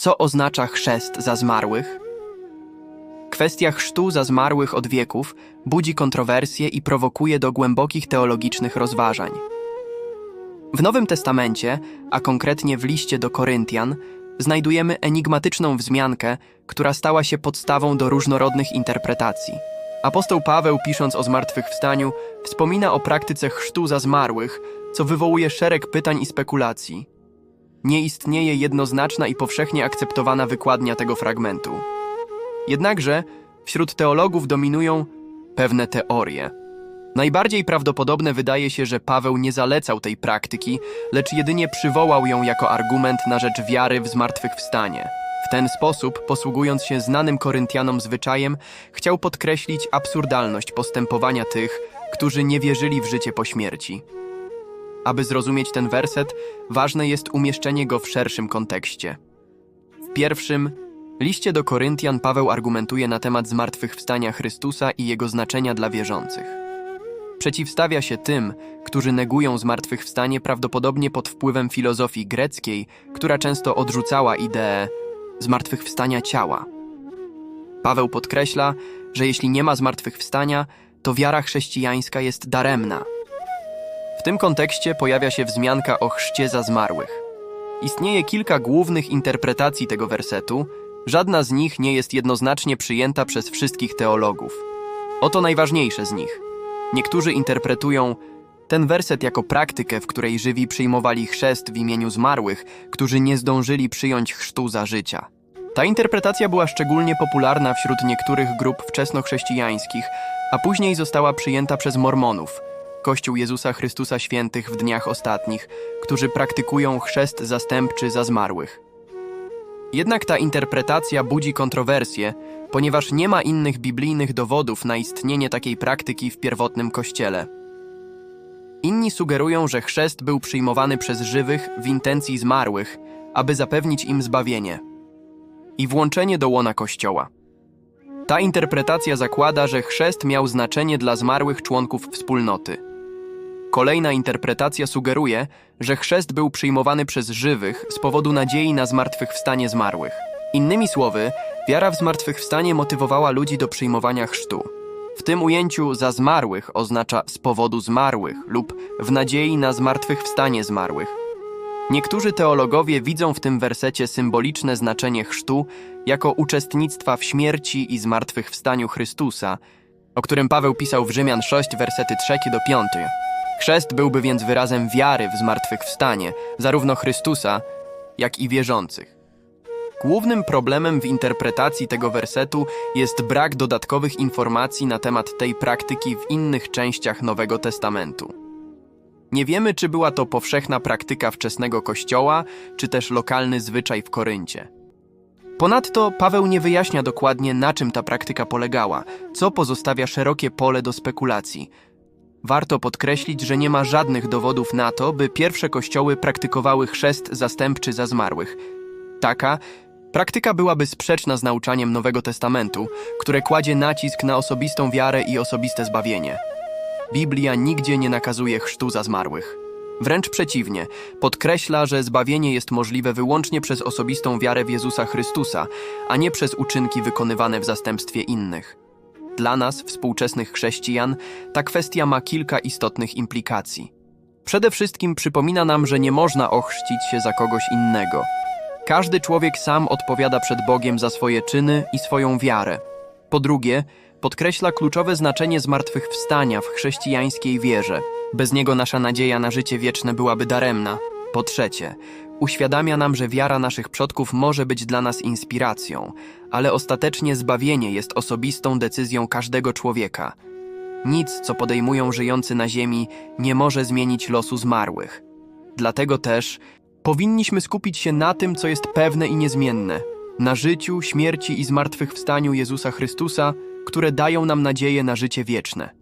co oznacza chrzest za zmarłych? Kwestia chrztu za zmarłych od wieków budzi kontrowersje i prowokuje do głębokich teologicznych rozważań. W Nowym Testamencie, a konkretnie w liście do Koryntian, znajdujemy enigmatyczną wzmiankę, która stała się podstawą do różnorodnych interpretacji. Apostoł Paweł, pisząc o zmartwychwstaniu, wspomina o praktyce chrztu za zmarłych, co wywołuje szereg pytań i spekulacji. Nie istnieje jednoznaczna i powszechnie akceptowana wykładnia tego fragmentu. Jednakże wśród teologów dominują pewne teorie. Najbardziej prawdopodobne wydaje się, że Paweł nie zalecał tej praktyki, lecz jedynie przywołał ją jako argument na rzecz wiary w zmartwychwstanie. W ten sposób, posługując się znanym Koryntianom zwyczajem, chciał podkreślić absurdalność postępowania tych, którzy nie wierzyli w życie po śmierci. Aby zrozumieć ten werset, ważne jest umieszczenie go w szerszym kontekście. W pierwszym liście do Koryntian Paweł argumentuje na temat zmartwychwstania Chrystusa i jego znaczenia dla wierzących. Przeciwstawia się tym, którzy negują zmartwychwstanie prawdopodobnie pod wpływem filozofii greckiej, która często odrzucała ideę zmartwychwstania ciała. Paweł podkreśla, że jeśli nie ma zmartwychwstania, to wiara chrześcijańska jest daremna. W tym kontekście pojawia się wzmianka o chrzcie za zmarłych. Istnieje kilka głównych interpretacji tego wersetu, żadna z nich nie jest jednoznacznie przyjęta przez wszystkich teologów. Oto najważniejsze z nich. Niektórzy interpretują ten werset jako praktykę, w której żywi przyjmowali chrzest w imieniu zmarłych, którzy nie zdążyli przyjąć chrztu za życia. Ta interpretacja była szczególnie popularna wśród niektórych grup wczesnochrześcijańskich, a później została przyjęta przez Mormonów, Kościół Jezusa Chrystusa Świętych w dniach ostatnich, którzy praktykują chrzest zastępczy za zmarłych. Jednak ta interpretacja budzi kontrowersje, ponieważ nie ma innych biblijnych dowodów na istnienie takiej praktyki w pierwotnym kościele. Inni sugerują, że chrzest był przyjmowany przez żywych w intencji zmarłych, aby zapewnić im zbawienie i włączenie do łona kościoła. Ta interpretacja zakłada, że chrzest miał znaczenie dla zmarłych członków wspólnoty. Kolejna interpretacja sugeruje, że chrzest był przyjmowany przez żywych z powodu nadziei na zmartwychwstanie zmarłych. Innymi słowy, wiara w zmartwychwstanie motywowała ludzi do przyjmowania chrztu. W tym ujęciu za zmarłych oznacza z powodu zmarłych lub w nadziei na zmartwychwstanie zmarłych. Niektórzy teologowie widzą w tym wersecie symboliczne znaczenie chrztu jako uczestnictwa w śmierci i zmartwychwstaniu Chrystusa, o którym Paweł pisał w Rzymian 6, wersety 3 do 5. Chrzest byłby więc wyrazem wiary w zmartwychwstanie, zarówno Chrystusa, jak i wierzących. Głównym problemem w interpretacji tego wersetu jest brak dodatkowych informacji na temat tej praktyki w innych częściach Nowego Testamentu. Nie wiemy, czy była to powszechna praktyka wczesnego kościoła, czy też lokalny zwyczaj w Koryncie. Ponadto Paweł nie wyjaśnia dokładnie, na czym ta praktyka polegała, co pozostawia szerokie pole do spekulacji. Warto podkreślić, że nie ma żadnych dowodów na to, by pierwsze kościoły praktykowały chrzest zastępczy za zmarłych. Taka praktyka byłaby sprzeczna z nauczaniem Nowego Testamentu, które kładzie nacisk na osobistą wiarę i osobiste zbawienie. Biblia nigdzie nie nakazuje chrztu za zmarłych. Wręcz przeciwnie, podkreśla, że zbawienie jest możliwe wyłącznie przez osobistą wiarę w Jezusa Chrystusa, a nie przez uczynki wykonywane w zastępstwie innych. Dla nas, współczesnych chrześcijan, ta kwestia ma kilka istotnych implikacji. Przede wszystkim przypomina nam, że nie można ochrzcić się za kogoś innego. Każdy człowiek sam odpowiada przed Bogiem za swoje czyny i swoją wiarę. Po drugie, podkreśla kluczowe znaczenie zmartwychwstania w chrześcijańskiej wierze. Bez niego nasza nadzieja na życie wieczne byłaby daremna. Po trzecie, uświadamia nam, że wiara naszych przodków może być dla nas inspiracją, ale ostatecznie zbawienie jest osobistą decyzją każdego człowieka. Nic, co podejmują żyjący na ziemi, nie może zmienić losu zmarłych. Dlatego też powinniśmy skupić się na tym, co jest pewne i niezmienne na życiu, śmierci i zmartwychwstaniu Jezusa Chrystusa, które dają nam nadzieję na życie wieczne.